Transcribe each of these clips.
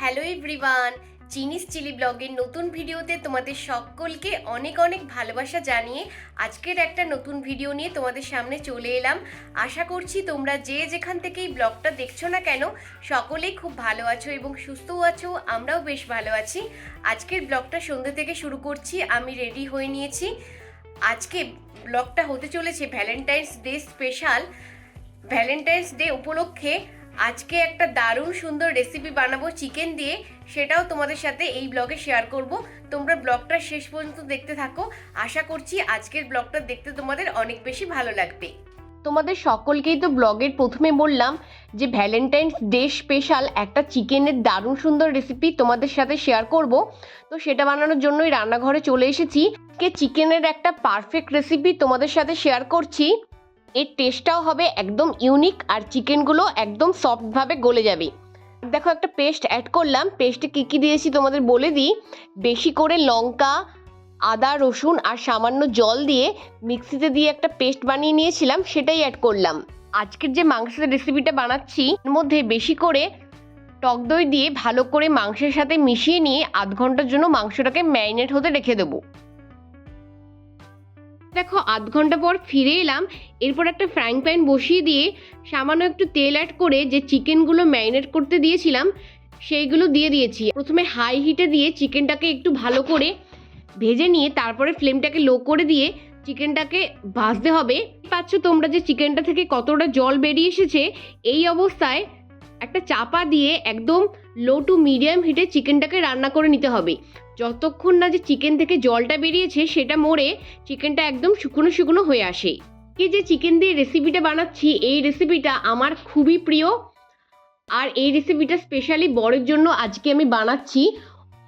Hello everyone চিনিস chilli ব্লগের নতুন ভিডিওতে তোমাদের সকলকে অনেক অনেক ভালোবাসা জানিয়ে আজকের একটা নতুন ভিডিও নিয়ে তোমাদের সামনে চলে এলাম। আশা করছি তোমরা যে যেখান থেকে এই ব্লগটা দেখছ না কেন, সকলেই খুব ভালো আছো এবং সুস্থও আছো, আমরাও বেশ ভালো আছি। আজকের ব্লগটা সন্ধ্যে থেকে শুরু করছি, আমি রেডি হয়ে নিয়েছি। আজকে ব্লগটা হতে চলেছে Valentine's Day special. Valentine's Day উপলক্ষে আজকে একটা দারুণ সুন্দর রেসিপি বানাবো চিকেন দিয়ে, সেটাও তোমাদের সাথে এই ব্লগে শেয়ার করব। তোমরা ব্লগটা শেষ পর্যন্ত দেখতে থাকো। আশা করছি আজকের ব্লগটা দেখতে তোমাদের অনেক বেশি ভালো লাগবে। তোমাদের সকলকেই তো ব্লগের প্রথমে বললাম যে ভ্যালেন্টাইন্স ডে স্পেশাল একটা চিকেনের দারুণ সুন্দর রেসিপি তোমাদের সাথে শেয়ার করব। তো সেটা বানানোর জন্যই রান্নাঘরে চলে এসেছি। কে চিকেনের একটা পারফেক্ট রেসিপি তোমাদের সাথে শেয়ার করছি। এর টেস্টটাও হবে একদম ইউনিক আর চিকেনগুলো একদম সফটভাবে গলে যাবে। দেখো একটা পেস্ট অ্যাড করলাম পেস্টে কী কী দিয়েছি তোমাদের বলে দিই। বেশি করে লঙ্কা, আদা, রসুন আর সামান্য জল দিয়ে মিক্সিতে দিয়ে একটা পেস্ট বানিয়ে নিয়েছিলাম, সেটাই অ্যাড করলাম। আজকের যে মাংসের রেসিপিটা বানাচ্ছি, এর মধ্যে বেশি করে টক দই দিয়ে ভালো করে মাংসের সাথে মিশিয়ে নিয়ে আধ ঘণ্টার জন্য মাংসটাকে ম্যারিনেট হতে রেখে দেবো। দেখো, আধ ঘণ্টা পর ফিরে এলাম। এরপর একটা ফ্রাইং প্যান বসিয়ে দিয়ে সামান্য একটু তেল অ্যাড করে যে চিকেনগুলো ম্যারিনেট করতে দিয়েছিলাম, সেইগুলো দিয়ে দিয়েছি। প্রথমে হাই হিটে দিয়ে চিকেনটাকে একটু ভালো করে ভেজে নিয়ে তারপরে ফ্লেমটাকে লো করে দিয়ে চিকেনটাকে ভাজতে হবে। পাচ্ছ তোমরা যে চিকেনটা থেকে কতটা জল বেরিয়ে এসেছে, এই অবস্থায় একটা চাপা দিয়ে একদম লো টু মিডিয়াম হিটে চিকেনটাকে রান্না করে নিতে হবে। যতক্ষণ না যে চিকেন থেকে জলটা বেরিয়েছে, সেটা মরে চিকেনটা একদম শুকনো শুকনো হয়ে আসে। এই যে চিকেন দিয়ে রেসিপিটা বানাচ্ছি, এই রেসিপিটা আমার খুবই প্রিয়। আর এই রেসিপিটা স্পেশালি বরের জন্য আজকে আমি বানাচ্ছি।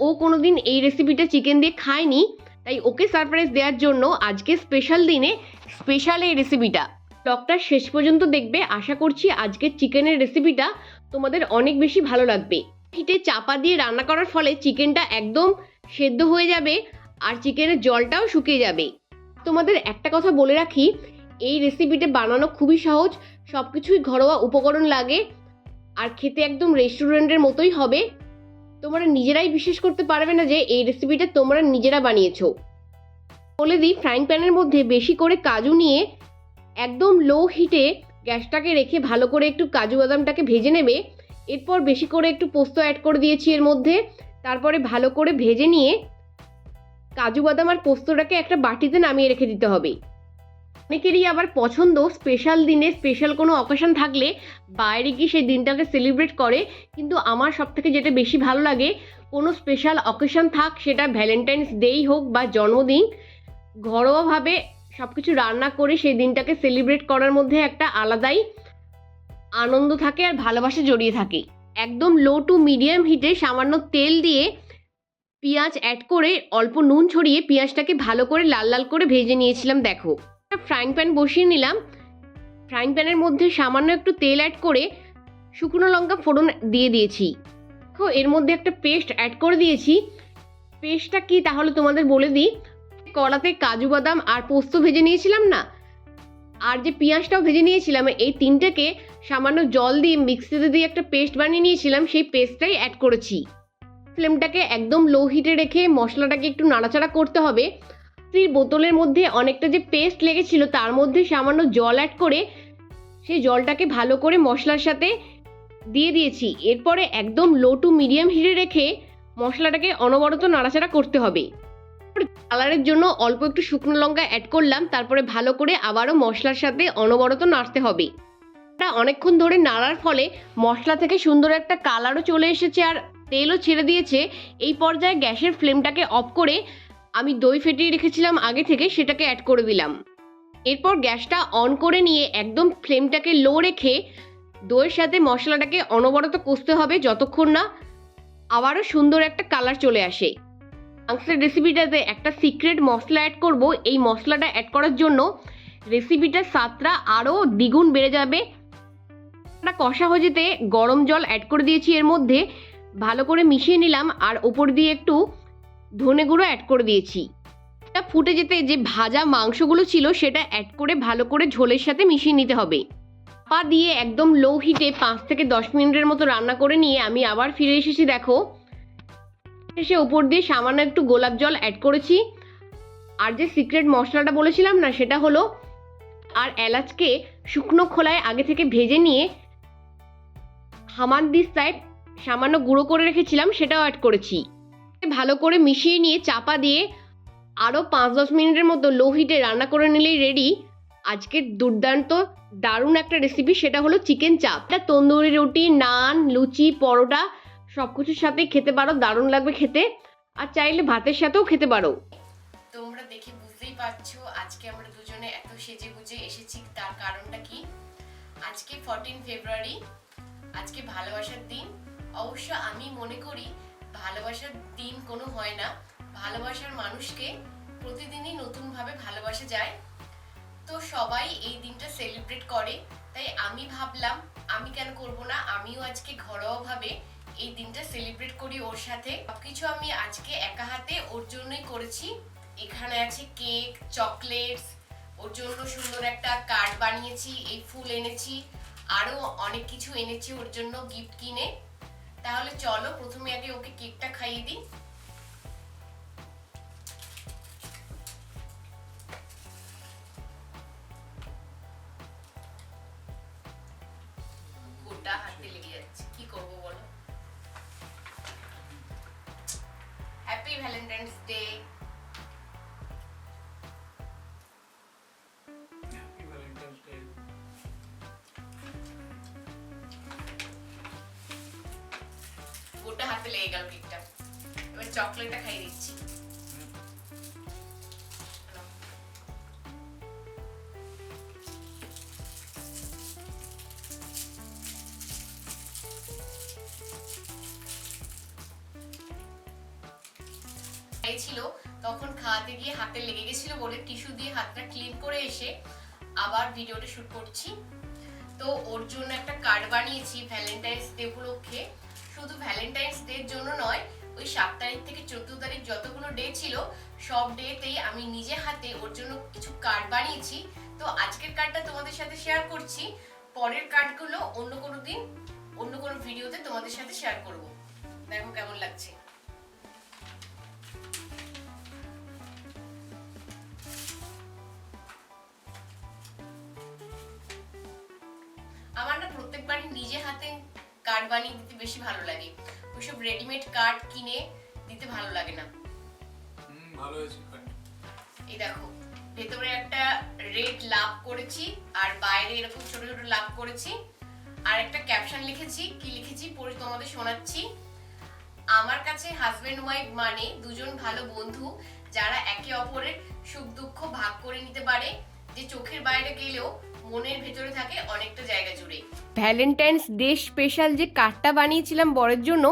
ও কোনোদিন এই রেসিপিটা চিকেন দিয়ে খায়নি, তাই ওকে সারপ্রাইজ দেওয়ার জন্য আজকে স্পেশাল দিনে স্পেশাল এই রেসিপিটা ডক্টর শেষ পর্যন্ত দেখবে। আশা করছি আজকের চিকেনের রেসিপিটা তোমাদের অনেক বেশি ভালো লাগবে। হিটে চাপা দিয়ে রান্না করার ফলে চিকেনটা একদম সেদ্ধ হয়ে যাবে আর চিকেনের জলটাও শুকিয়ে যাবে। তোমাদের একটা কথা বলে রাখি, এই রেসিপিটা বানানো খুবই সহজ সব কিছুই ঘরোয়া উপকরণ লাগে আর খেতে একদম রেস্টুরেন্টের মতোই হবে। তোমরা নিজেরাই বিশ্বাস করতে পারবে না যে এই রেসিপিটা তোমরা নিজেরা বানিয়েছো। বলে দিই ফ্রাইং প্যানের মধ্যে বেশি করে কাজু নিয়ে একদম লো হিটে গ্যাসটাকে রেখে ভালো করে একটু কাজু বাদামটাকে ভেজে নেবে। এরপর বেশি করে একটু পোস্ত অ্যাড করে দিয়েছি এর মধ্যে। তারপরে ভালো করে ভেজে নিয়ে কাজু বাদাম আর পোস্তটাকে একটা বাটিতে নামিয়ে রেখে দিতে হবে। অনেকেরই আবার পছন্দ স্পেশাল দিনে স্পেশাল কোনো অকেশন থাকলে বাইরে গিয়ে সেই দিনটাকে সেলিব্রেট করে। কিন্তু আমার সব থেকে যেটা বেশি ভালো লাগে, কোনো স্পেশাল অকেশন থাক সেটা ভ্যালেন্টাইন্স ডেই হোক বা জন্মদিন, ঘরোয়াভাবে সব কিছু রান্না করে সেই দিনটাকে সেলিব্রেট করার মধ্যে একটা আলাদাই আনন্দ থাকে আর ভালোবাসা জড়িয়ে থাকে। একদম লো টু মিডিয়াম হিটে সামান্য তেল দিয়ে পেঁয়াজ অ্যাড করে অল্প নুন ছড়িয়ে পেঁয়াজটাকে ভালো করে লাল লাল করে ভেজে নিয়েছিলাম, দেখো। ফ্রাইং প্যান বসিয়ে নিলাম। ফ্রাইং প্যানের মধ্যে সামান্য একটু তেল অ্যাড করে শুকনো লঙ্কা ফোড়ন দিয়ে দিয়েছি। দেখো, এর মধ্যে একটা পেস্ট অ্যাড করে দিয়েছি। পেস্টটা কি তাহলে তোমাদের বলে দিই। কড়াতে কাজু বাদাম আর পোস্ত ভেজে নিয়েছিলাম না? আর যে পেঁয়াজটাও ভেজে নিয়েছিলাম, এই তিনটাকে সামান্য জল দিয়ে মিক্সিতে দিয়ে একটা পেস্ট বানিয়ে নিয়েছিলাম, সেই পেস্টটাই অ্যাড করেছি। ফ্লেমটাকে একদম লো হিটে রেখে মশলাটাকে একটু নাড়াচাড়া করতে হবে। সেই বোতলের মধ্যে অনেকটা যে পেস্ট লেগেছিল, তার মধ্যে সামান্য জল অ্যাড করে সেই জলটাকে ভালো করে মশলার সাথে দিয়ে দিয়েছি। এরপরে একদম লো টু মিডিয়াম হিটে রেখে মশলাটাকে অনবরত নাড়াচাড়া করতে হবে। কালারের জন্য অল্প একটু শুকনো লঙ্কা অ্যাড করলাম, তারপরে ভালো করে আবারও মশলার সাথে অনবরত নাড়তে হবে। অনেকক্ষণ ধরে নাড়ার ফলে মশলা থেকে সুন্দর একটা কালারও চলে এসেছে আর তেলও ছেড়ে দিয়েছে। এই পর্যায়ে গ্যাসের ফ্লেমটাকে অফ করে আমি দই ফেটিয়ে রেখেছিলাম আগে থেকে, সেটাকে অ্যাড করে দিলাম। এরপর গ্যাসটা অন করে নিয়ে একদম ফ্লেমটাকে লো রেখে দইয়ের সাথে মশলাটাকে অনবরত কষতে হবে যতক্ষণ না আবারও সুন্দর একটা কালার চলে আসে। মাংসের রেসিপিটাতে একটা সিক্রেট মশলা অ্যাড করব, এই মশলাটা অ্যাড করার জন্য রেসিপিটার স্বাদটা আরও দ্বিগুণ বেড়ে যাবে। একটা কষা হয়ে যেতে গরম জল অ্যাড করে দিয়েছি এর মধ্যে, ভালো করে মিশিয়ে নিলাম আর ওপর দিয়ে একটু ধনে গুঁড়ো অ্যাড করে দিয়েছি। এটা ফুটে যেতে যে ভাজা মাংসগুলো ছিল সেটা অ্যাড করে ভালো করে ঝোলের সাথে মিশিয়ে নিতে হবে। পা দিয়ে একদম লো হিটে পাঁচ থেকে দশ মিনিটের মতো রান্না করে নিয়ে আমি আবার ফিরে এসেছি, দেখো। এসে উপর দিয়ে সামান্য একটু গোলাপ জল অ্যাড করেছি। আর যে সিক্রেট মশলাটা বলেছিলাম না, সেটা হলো আর এলাচকে শুকনো খোলায় আগে থেকে ভেজে নিয়ে হামান দিস্তায় সামান্য গুঁড়ো করে রেখেছিলাম, সেটাও অ্যাড করেছি। ভালো করে মিশিয়ে নিয়ে চাপা দিয়ে আরও পাঁচ দশ মিনিটের মতো লো হিটে রান্না করে নিলেই রেডি আজকের দুর্দান্ত, দারুণ একটা রেসিপি সেটা হলো চিকেন চাপ এটা তন্দুরি রুটি, নান, লুচি, পরোটা সব কিছুর সাথে খেতে পারো, দারুণ লাগবে খেতে। আর চাইলে ভাতের সাথেও খেতে পারো। তোমরা দেখে বুঝতেই পারছ আজকে আমরা দুজনে এত সেজে গুজে এসেছি, তার কারণটা কি? আজকে ফোরটিন ফেব্রুয়ারি আজকে ভালোবাসার দিন। অবশ্য আমি মনে করি ভালোবাসার দিন কোনো হয় না। ভালোবাসার মানুষকে প্রতিদিনই নতুনভাবে ভালোবাসা যায়। তো সবাই এই দিনটা সেলিব্রেট করে। তাই আমি ভাবলাম, আমি কেন করব না? আমিও আজকে ঘরোয়াভাবে এই দিনটা সেলিব্রেট করি ওর সাথে। সবকিছু আমি আজকে একা হাতে ওর জন্যই করেছি। এখানে আছে কেক চকলেটস ওর জন্য সুন্দর একটা কার্ড বানিয়েছি, এই ফুল এনেছি, আরও অনেক কিছু এনেছি ওর জন্য গিফট কিনে। তাহলে চলো, প্রথমে আগে ওকে কেকটা খাইয়ে দিই। হাতে happy Valentine's Day Happy Valentine's Day. গোটা হাতে লেগে গেছিল বলে টিস্যু দিয়ে হাতটা ক্লিন করে এসে আবার ভিডিওটা শুট করছি। তো ওর জন্য একটা কার্ড বানিয়েছি ভ্যালেন্টাইন্স ডে উপলক্ষে। শুধু ভ্যালেন্টাইন্স ডের জন্য নয়, ওই সাত তারিখ থেকে চোদ্দ তারিখ যতগুলো ডে ছিল, সব ডেতেই আমি নিজে হাতে ওর জন্য কিছু কার্ড বানিয়েছি। তো আজকের কার্ডটা তোমাদের সাথে শেয়ার করছি। পরের কার্ডগুলো অন্য কোনো দিন, অন্য কোনো ভিডিওতে তোমাদের সাথে শেয়ার করব। দেখো কেমন লাগছে। বানিয়ে দিতে বেশি ভালো লাগে। ওইসব রেডিমেড কার্ড কিনে দিতে ভালো লাগে না। হুম ভালো হয়েছে এই দেখো ভেতরে একটা রেড লাভ করেছি আর বাইরে এরকম ছোট ছোট লাভ করেছি। আর একটা ক্যাপশন লিখেছি কি লিখেছি পড়ে তোমাদের শোনাচ্ছি। আমার কাছে হাজবেন্ড ওয়াইফ মানে দুজন ভালো বন্ধু যারা একে অপরের সুখ দুঃখ ভাগ করে নিতে পারে। যে চোখের বাইরে গেলেও মনের ভেতরে থাকে অনেকটা জায়গা জুড়ে। ভ্যালেন্টাইন্স ডে স্পেশাল যে কার্ডটা বানিয়েছিলাম বরের জন্য,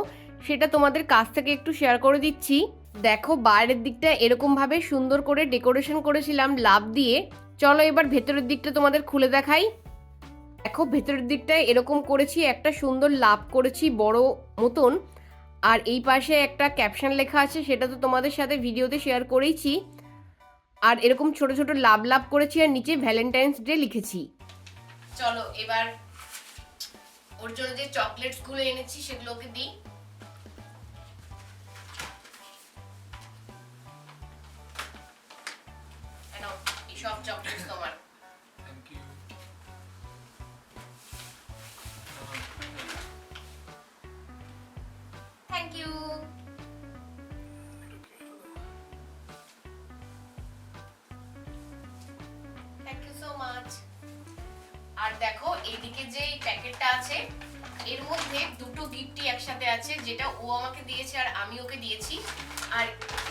সেটা তোমাদের কাছ থেকে একটু শেয়ার করে দিচ্ছি। দেখো, বাইরের দিকটা এরকমভাবে সুন্দর করে ডেকোরেশন করেছিলাম লাভ দিয়ে। চলো এবার ভেতরের দিকটা তোমাদের খুলে দেখাই। দেখো, ভেতরের দিকটায় এরকম করেছি, একটা সুন্দর লাভ করেছি বড় মতন। আর এই পাশে একটা ক্যাপশন লেখা আছে, সেটা তো তোমাদের সাথে ভিডিওতে শেয়ার করেইছি। আর এরকম ছোট ছোট লাভ লাভ করেছি আর নিচে ভ্যালেন্টাইন্স ডে লিখেছি। চলো এবার ওর জন্য যে চকলেটসগুলো এনেছি সেগুলোকে দিই। সব চকলেটস তোমার। থ্যাংক ইউ আর দেখো, এইদিকে যে প্যাকেটটা আছে, এর মধ্যে দুটো গিফটই একসাথে আছে, যেটা ও আমাকে দিয়েছে আর আমি ওকে দিয়েছি। আর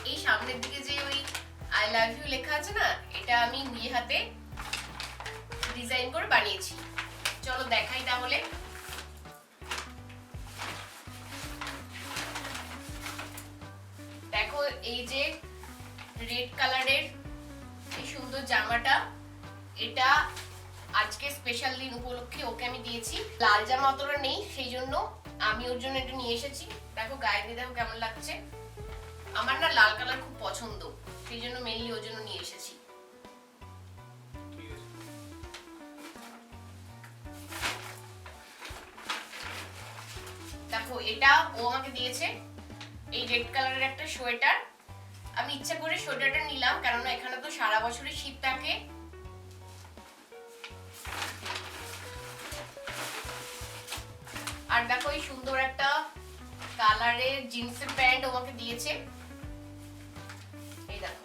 এই সামনের দিকে যে ওই আই লাভ ইউ লেখা আছে না, এটা আমি নিজে হাতে ডিজাইন করে বানিয়েছি। চলো দেখাই তাহলে। দেখো এই যে রেড কালারের এই সুন্দর জামাটা, এটা আজকে স্পেশাল দিন উপলক্ষে ওকে আমি দিয়েছি। লাল জামা অতটা নেই, সেই জন্য আমি ওর জন্য এটা নিয়ে এসেছি। দেখো গায়ে দিয়ে দেখো কেমন লাগছে। আমার না লাল কালার খুব পছন্দ, সেই জন্য মেনলি ওর জন্য নিয়ে এসেছি। দেখো, এটা ও আমাকে দিয়েছে, এই রেড কালারের একটা সোয়েটার। আমি ইচ্ছা করে সোয়েটারটা নিলাম, কেননা এখানে তো সারা বছরই শীত থাকে। আর দেখো এই সুন্দর একটা কালারের জিন্সের প্যান্ট আমাকে দিয়েছে। এই দেখো।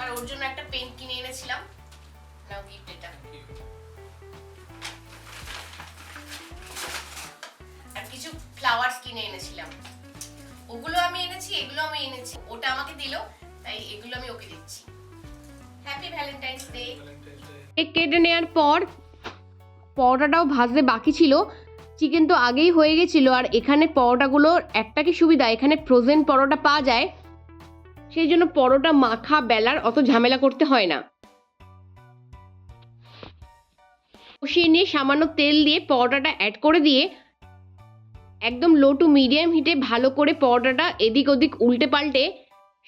আর ওর জন্য একটা পেন কিনে এনেছিলাম। নাও গিফট এটা। আর কিছু ফ্লাওয়ার্স কিনে এনেছিলাম। ওগুলো আমি এনেছি, এগুলো আমি এনেছি। ওটা আমাকে দিলো, তাই এগুলো আমি ওকে দিচ্ছি। হ্যাপি ভ্যালেন্টাইন্স ডে কেক কেটে নেওয়ার পর পরোটাটাও ভাজতে বাকি ছিল। চিকেন তো আগেই হয়ে গেছিল, আর এখানে পরোটাগুলোর একটা কি সুবিধা, এখানে ফ্রোজেন পরোটা পাওয়া যায়। সেই জন্য পরোটা মাখা, বেলার অত ঝামেলা করতে হয় না। কষিয়ে নিয়ে সামান্য তেল দিয়ে পরোটাটা অ্যাড করে দিয়ে একদম লো টু মিডিয়াম হিটে ভালো করে পরোটাটা এদিক ওদিক উল্টে পাল্টে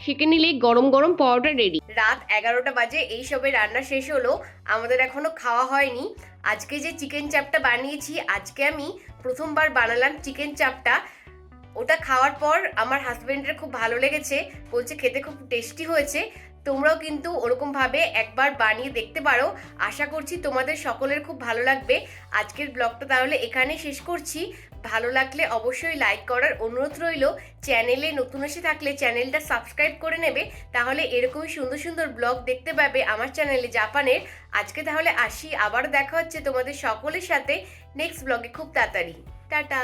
সেঁকে নিলেই গরম গরম পরোটা রেডি রাত এগারোটা বাজে, এই সবে রান্না শেষ হলো, আমাদের এখনও খাওয়া হয়নি। আজকে যে চিকেন চাপটা বানিয়েছি, আজকে আমি প্রথমবার বানালাম চিকেন চাপটা ওটা খাওয়ার পর আমার হাজবেন্ডের খুব ভালো লেগেছে, বলছে খেতে খুব টেস্টি হয়েছে। তোমরাও কিন্তু ওরকমভাবে একবার বানিয়ে দেখতে পারো। আশা করছি তোমাদের সকলের খুব ভালো লাগবে। আজকের ব্লগটা তাহলে এখানে শেষ করছি। ভালো লাগলে অবশ্যই লাইক করার অনুরোধ রইল। চ্যানেলে নতুন এসে থাকলে চ্যানেলটা সাবস্ক্রাইব করে নেবে। তাহলে এরকমই সুন্দর সুন্দর ব্লগ দেখতে পাবে আমার চ্যানেলে জাপানের। আজকে তাহলে আসি, আবার দেখা হচ্ছে তোমাদের সকলের সাথে নেক্সট ব্লগে খুব তাড়াতাড়ি। টাটা!